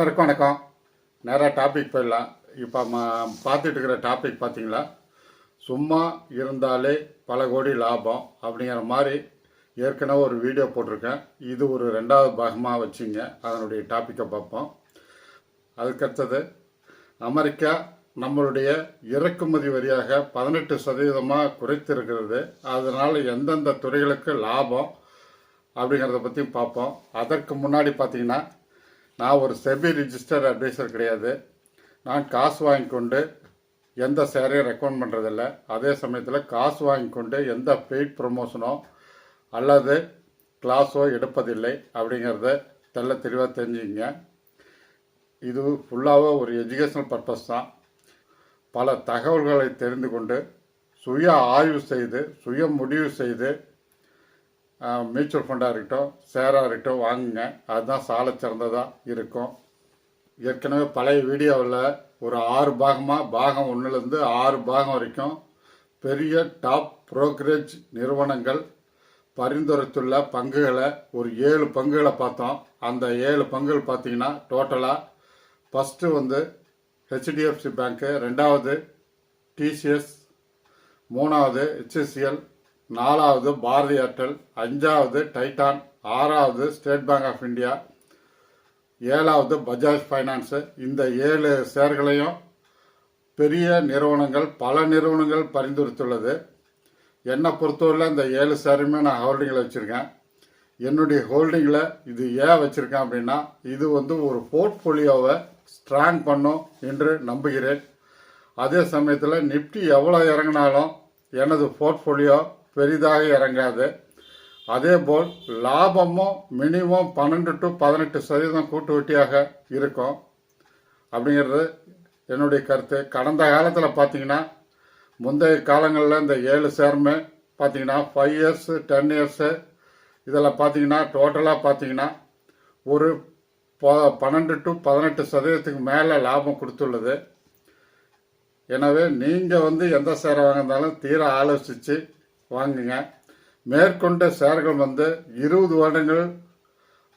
அனைவருக்கும் வணக்கம். நேராக டாபிக் போயிடலாம். இப்போ ம பார்த்துட்டு இருக்கிற டாபிக் பார்த்தீங்களா சும்மா இருந்தாலே பல கோடி லாபம் அப்படிங்கிற மாதிரி ஏற்கனவே ஒரு வீடியோ போட்டிருக்கேன். இது ஒரு ரெண்டாவது பாகமாக வச்சுங்க. அதனுடைய டாப்பிக்கை பார்ப்போம். அதுக்கடுத்தது அமெரிக்கா நம்மளுடைய இறக்குமதி வரியாக பதினெட்டு சதவீதமாக குறைத்திருக்கிறது. அதனால் எந்தெந்த துறைகளுக்கு லாபம் அப்படிங்கிறத பற்றியும் பார்ப்போம். அதற்கு முன்னாடி பார்த்தீங்கன்னா நான் ஒரு செபி ரிஜிஸ்டர் அட்வைசர் கிடையாது. நான் காசு வாங்கி கொண்டு எந்த சேரையும் ரெக்கமெண்ட் பண்ணுறதில்ல அதே சமயத்தில் காசு வாங்கி கொண்டு எந்த பெய்ட் ப்ரொமோஷனோ அல்லது கிளாஸோ எடுப்பதில்லை அப்படிங்கிறத தெல்ல தெளிவாக தெரிஞ்சுங்க இது ஃபுல்லாகவே ஒரு எஜுகேஷனல் பர்பஸ் தான். பல தகவல்களை தெரிந்து கொண்டு சுய ஆய்வு செய்து சுய முடிவு செய்து மியூச்சுவல் ஃபண்டாக இருக்கட்டும் ஷேராக இருக்கட்டும் வாங்குங்க. அதுதான் சாலை சிறந்ததாக இருக்கும். ஏற்கனவே பழைய வீடியோவில் ஒரு ஆறு பாகமாக பாகம் ஒன்றுலேருந்து ஆறு பாகம் வரைக்கும் பெரிய டாப் புரோக்கரேஜ் நிறுவனங்கள் பரிந்துரைத்துள்ள பங்குகளை ஒரு ஏழு பங்குகளை பார்த்தோம். அந்த ஏழு பங்குகள் பார்த்தீங்கன்னா டோட்டலாக ஃபஸ்ட்டு வந்து ஹெச்டிஎஃப்சி பேங்க்கு ரெண்டாவது டிசிஎஸ் மூணாவது ஹெச்எஸ்சிஎல் நாலாவது பாரதி ஏர்டெல் அஞ்சாவது டைட்டான் ஆறாவது ஸ்டேட் பேங்க் ஆஃப் இந்தியா ஏழாவது பஜாஜ் ஃபைனான்ஸு. இந்த ஏழு ஷேர்களையும் பெரிய நிறுவனங்கள் பல நிறுவனங்கள் பரிந்துரைத்துள்ளது. என்னை பொறுத்தவரையில் இந்த ஏழு ஷேருமே நான் ஹோல்டிங்கில் வச்சுருக்கேன். என்னுடைய ஹோல்டிங்கில் இது ஏன் வச்சுருக்கேன் அப்படின்னா இது வந்து ஒரு போர்ட்ஃபோலியோவை ஸ்ட்ராங் பண்ணும் என்று நம்புகிறேன். அதே சமயத்தில் நிஃப்டி எவ்வளோ இறங்கினாலும் எனது போர்ட்ஃபோலியோ பெரிதாக இறங்காது. அதேபோல் லாபமும் மினிமம் பன்னெண்டு டு பதினெட்டு சதவீதம் கூட்டு வட்டியாக இருக்கும். அப்படிங்கிறது என்னுடைய கருத்து. கடந்த காலத்தில் பார்த்தீங்கன்னா முந்தைய காலங்களில் இந்த ஏழு சேருமே பார்த்தீங்கன்னா ஃபைவ் இயர்ஸு டென் இயர்ஸு இதில் பார்த்தீங்கன்னா டோட்டலாக பார்த்தீங்கன்னா ஒரு ப- பன்னெண்டு டு பதினெட்டு சதவீதத்துக்கு மேலே லாபம் கொடுத்துள்ளது. எனவே நீங்கள் வந்து எந்த சேரை வாங்கினாலும் தீர ஆலோசித்து வாங்குங்க. மேற்கொண்ட ஷேர்கள் வந்து இருபது வருடங்கள்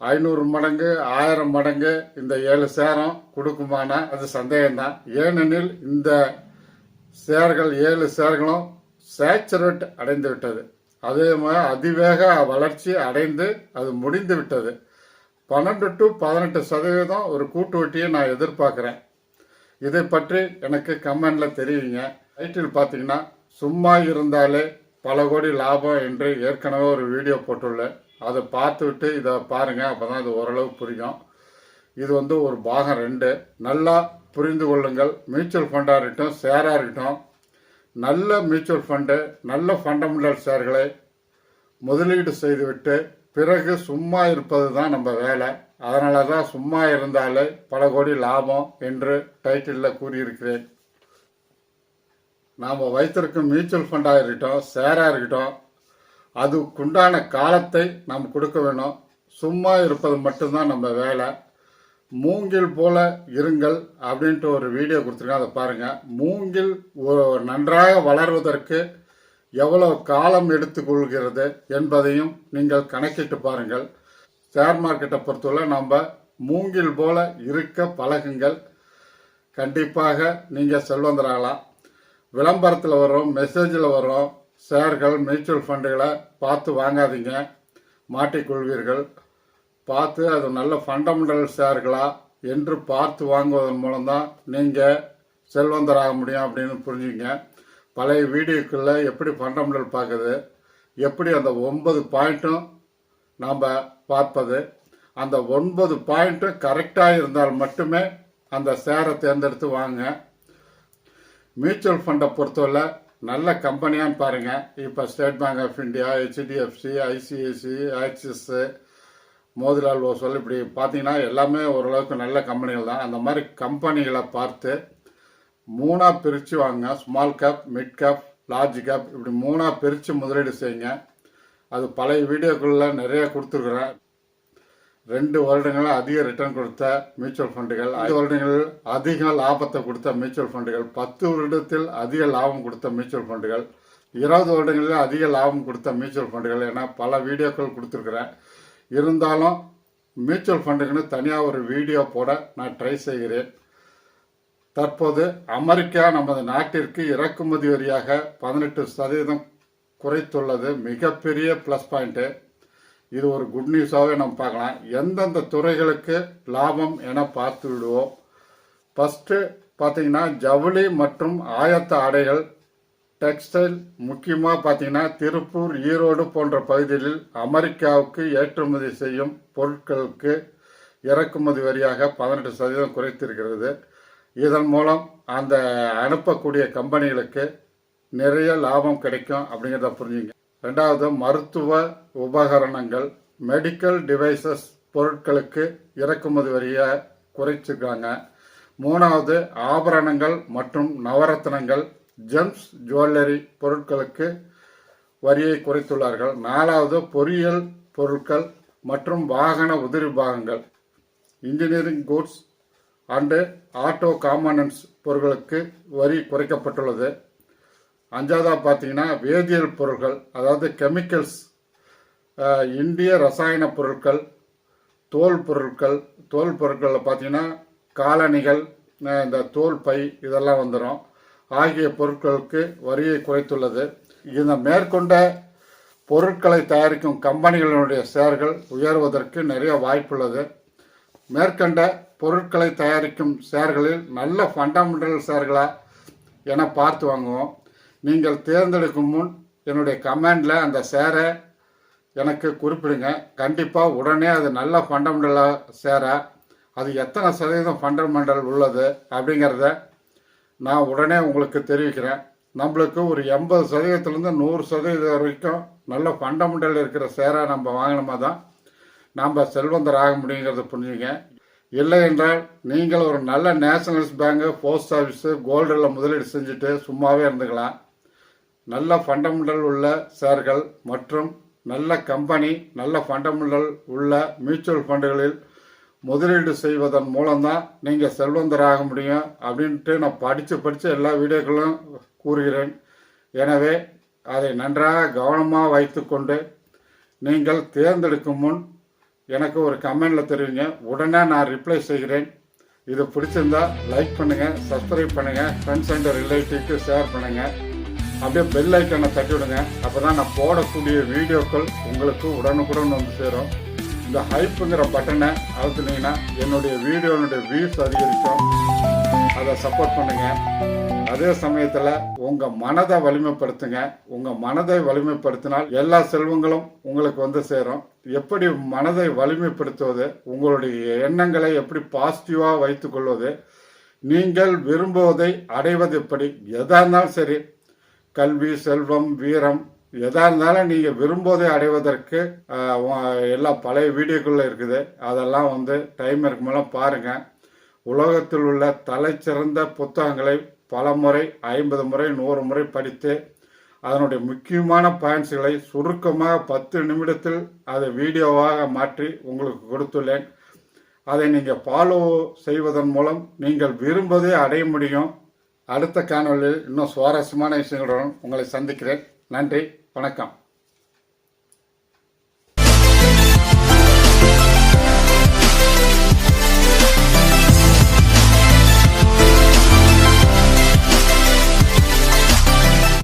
ஐநூறு மடங்கு ஆயிரம் மடங்கு இந்த ஏழு சேரம் கொடுக்குமானா அது சந்தேகம்தான். ஏனெனில் இந்த சேர்கள் ஏழு சேர்களும் சேச்சுரேட் அடைந்து விட்டது. அதே மாதிரி அதிவேக வளர்ச்சி அடைந்து அது முடிந்து விட்டது. பன்னெண்டு டு பதினெட்டு சதவீதம் ஒரு கூட்டு வட்டியை நான் எதிர்பார்க்குறேன். இதை பற்றி எனக்கு கமெண்டில் தெரியுங்க டைட்டில் பார்த்தீங்கன்னா சும்மா இருந்தாலே பல கோடி லாபம் என்று ஏற்கனவே ஒரு வீடியோ போட்டுள்ளேன். அதை பார்த்துவிட்டு இதை பாருங்கள் அப்போ தான் இது ஓரளவு புரியும். இது வந்து ஒரு பாகம் ரெண்டு. நல்லா புரிந்து கொள்ளுங்கள். மியூச்சுவல் ஃபண்டாக இருக்கட்டும் ஷேராக இருக்கட்டும் நல்ல மியூச்சுவல் ஃபண்டு நல்ல ஃபண்டமெண்டல் ஷேர்களை முதலீடு செய்துவிட்டு பிறகு சும்மா இருப்பது தான் நம்ம வேலை. அதனால தான் சும்மா இருந்தாலே பல கோடி லாபம் என்று டைட்டிலில் கூறியிருக்கிறேன். நாம் வைத்திருக்கும் மியூச்சுவல் ஃபண்டாக இருக்கட்டும் ஷேராக இருக்கட்டும் அதுக்குண்டான காலத்தை நாம் கொடுக்க வேணும். சும்மா இருப்பது மட்டும்தான் நம்ம வேலை. மூங்கில் போல இருங்கள் அப்படின்ட்டு ஒரு வீடியோ கொடுத்துருக்கேன் அதை பாருங்கள் மூங்கில் நன்றாக வளர்வதற்கு எவ்வளோ காலம் எடுத்துக்கொள்கிறது என்பதையும் நீங்கள் கணக்கிட்டு பாருங்கள். ஷேர் மார்க்கெட்டை பொறுத்தவரை நம்ம மூங்கில் போல இருக்க பழகுங்கள். கண்டிப்பாக நீங்கள் செல்வந்தராகலாம். விளம்பரத்தில் வரும் மெசேஜில் வரும் ஷேர்கள் மியூச்சுவல் ஃபண்டுகளை பார்த்து வாங்காதீங்க. மாட்டிக்கொள்வீர்கள் பார்த்து அது நல்ல ஃபண்டமெண்டல் ஷேர்களா என்று பார்த்து வாங்குவதன் மூலம்தான் நீங்கள் செல்வந்தராக முடியும் அப்படின்னு புரிஞ்சுங்க பழைய வீடியோக்குள்ளே எப்படி ஃபண்டமெண்டல் பார்க்குது? எப்படி அந்த ஒன்பது பாயிண்ட்டும் நாம் பார்ப்பது? அந்த ஒன்பது பாயிண்ட்டும் கரெக்டாக இருந்தால் மட்டுமே அந்த ஷேரை தேர்ந்தெடுத்து வாங்க. மியூச்சுவல் ஃபண்டை பொறுத்தவரை நல்ல கம்பெனியான்னு பாருங்கள் இப்போ State Bank of India HDFC ICICI Axis Motilal Oswal இப்படி பார்த்தீங்கன்னா எல்லாமே ஓரளவுக்கு நல்ல கம்பெனிகள் தான். அந்த மாதிரி கம்பெனிகளை பார்த்து மூணாக பிரித்து வாங்க small cap mid cap large cap இப்படி மூணாக பிரித்து முதலீடு செய்யுங்க. அது பழைய வீடியோக்களில் நிறைய கொடுத்துருக்குறேன். ரெண்டு வருடங்கள் அதிக ரிட்டர்ன் கொடுத்த மியூச்சுவல் ஃபண்டுகள் ஐந்து வருடங்கள் அதிக லாபத்தை கொடுத்த மியூச்சுவல் ஃபண்டுகள் பத்து வருடத்தில் அதிக லாபம் கொடுத்த மியூச்சுவல் ஃபண்டுகள் இருபது வருடங்களில் அதிக லாபம் கொடுத்த மியூச்சுவல் ஃபண்டுகள் என பல வீடியோக்கள் கொடுத்துருக்குறேன். இருந்தாலும் மியூச்சுவல் ஃபண்டுக்குன்னு தனியாக ஒரு வீடியோ போட நான் ட்ரை செய்கிறேன். தற்போது அமெரிக்கா நமது நாட்டிற்கு இறக்குமதி வரியாக பதினெட்டு சதவீதம் குறைத்துள்ளது. மிகப்பெரிய ப்ளஸ் பாயிண்ட்டு இது ஒரு குட் நியூஸாகவே நம்ம பார்க்கலாம். எந்தெந்த துறைகளுக்கு லாபம் என பார்த்து விடுவோம் ஃபஸ்ட்டு பார்த்தீங்கன்னா ஜவுளி மற்றும் ஆயத்த ஆடைகள் டெக்ஸ்டைல் முக்கியமாக பார்த்தீங்கன்னா திருப்பூர் ஈரோடு போன்ற பகுதிகளில் அமெரிக்காவுக்கு ஏற்றுமதி செய்யும் பொருட்களுக்கு இறக்குமதி வரியாக பதினெட்டு சதவீதம் குறைத்திருக்கிறது. இதன் மூலம் அந்த அனுப்பக்கூடிய கம்பெனிகளுக்கு நிறைய லாபம் கிடைக்கும் அப்படிங்கிறத புரிஞ்சுங்க. ரெண்டாவது மருத்துவ உபகரணங்கள் மெடிக்கல் டிவைசஸ் பொருட்களுக்கு இறக்குமதி வரியை குறைச்சிருக்காங்க. மூணாவது ஆபரணங்கள் மற்றும் நவரத்னங்கள் ஜெம்ஸ் ஜுவல்லரி பொருட்களுக்கு வரியை குறைத்துள்ளார்கள். நாலாவது பொறியியல் பொருட்கள் மற்றும் வாகன உதிரி பாகங்கள் engineering goods and auto components பொருட்களுக்கு வரி குறைக்கப்பட்டுள்ளது. அஞ்சாவதாக பார்த்தீங்கன்னா வேதியியல் பொருட்கள் அதாவது கெமிக்கல்ஸ் இந்திய ரசாயன பொருட்கள் தோல் பொருட்கள் தோல் பொருட்களில் பார்த்தீங்கன்னா காலணிகள் இந்த தோல் பை இதெல்லாம் வந்துடும் ஆகிய பொருட்களுக்கு வரியை குறைத்துள்ளது. இந்த மேற்கொண்ட பொருட்களை தயாரிக்கும் கம்பெனிகளினுடைய ஷேர்கள் உயர்வதற்கு நிறைய வாய்ப்புள்ளது. மேற்கண்ட பொருட்களை தயாரிக்கும் ஷேர்களில் நல்ல ஃபண்டமெண்டல் சேர்களாக என பார்த்து வாங்குவோம். நீங்கள் தேர்ந்தெடுக்கும் முன் என்னுடைய கமெண்டில் அந்த சேரை எனக்கு குறிப்பிடுங்க. கண்டிப்பாக உடனே அது நல்ல ஃபண்டமெண்டலாக சேர அது எத்தனை சதவீதம் ஃபண்டமெண்டல் உள்ளது அப்படிங்கிறத நான் உடனே உங்களுக்கு தெரிவிக்கிறேன். நம்மளுக்கு ஒரு எண்பது சதவீதத்துலேருந்து நூறு சதவீதம் வரைக்கும் நல்ல ஃபண்டமெண்டல் இருக்கிற சேரை நம்ம வாங்கினோமா தான் நாம் செல்வந்தர் ஆக முடியுங்கிறத புரிஞ்சுங்க. இல்லை என்றால் நீங்கள் ஒரு நல்ல நேஷனல்ஸ் பேங்கு போஸ்ட் ஆஃபீஸு கோல்டில் முதலீடு செஞ்சுட்டு சும்மாவே இருந்துக்கலாம். நல்ல ஃபண்டமெண்டல் உள்ள ஷேர்கள் மற்றும் நல்ல கம்பெனி நல்ல ஃபண்டமெண்டல் உள்ள மியூச்சுவல் ஃபண்டுகளில் முதலீடு செய்வதன் மூலம்தான் நீங்கள் செல்வந்தராக முடியும் அப்படின்ட்டு நான் படித்து படித்து எல்லா வீடியோக்களும் கூறுகிறேன். எனவே அதை நன்றாக கவனமாக வைத்துக்கொண்டு நீங்கள் தேர்ந்தெடுக்கும் முன் எனக்கு ஒரு கமெண்டில் தெரிவிங்க. உடனே நான் ரிப்ளை செய்கிறேன். இது பிடிச்சிருந்தா லைக் பண்ணுங்கள் சப்ஸ்கிரைப் பண்ணுங்கள் ஃப்ரெண்ட்ஸ் அண்ட் ரிலேட்டிவ்க்கு ஷேர் பண்ணுங்கள் அப்படியே பெல் ஐக்கனை தட்டி விடுங்க. அப்போ தான் நான் போடக்கூடிய வீடியோக்கள் உங்களுக்கு உடனுக்குடன் வந்து சேரும். இந்த ஹைப்புங்கிற பட்டனை அழுத்துனீங்கன்னா என்னுடைய வீடியோனுடைய வியூஸ் அதிகரிக்கும். அதை சப்போர்ட் பண்ணுங்க. அதே சமயத்தில் உங்கள் மனதை வலிமைப்படுத்துங்க. உங்கள் மனதை வலிமைப்படுத்தினால் எல்லா செல்வங்களும் உங்களுக்கு வந்து சேரும். எப்படி மனதை வலிமைப்படுத்துவது உங்களுடைய எண்ணங்களை எப்படி பாசிட்டிவாக வைத்துக்கொள்வது நீங்கள் விரும்புவதை அடைவது எப்படி எதா இருந்தாலும் சரி கல்வி செல்வம் வீரம் எதா இருந்தாலும் நீங்கள் விரும்போதே அடைவதற்கு எல்லாம் எல்லா பழைய வீடியோக்குள்ள இருக்குது. அதெல்லாம் வந்து டைம் இருக்கும்போதெல்லாம் பாருங்கள் உலகத்தில் உள்ள தலைச்சிறந்த புத்தகங்களை பல முறை ஐம்பது முறை நூறு முறை படித்து அதனுடைய முக்கியமான பாயிண்ட்ஸ்களை சுருக்கமாக பத்து நிமிடத்தில் அதை வீடியோவாக மாற்றி உங்களுக்கு கொடுத்துள்ளேன். அதை நீங்கள் ஃபாலோ செய்வதன் மூலம் நீங்கள் விரும்பதே அடைய முடியும். அடுத்த காணொலியில் இன்னும் சுவாரஸ்யமான விஷயங்களுடன் உங்களை சந்திக்கிறேன். நன்றி வணக்கம்.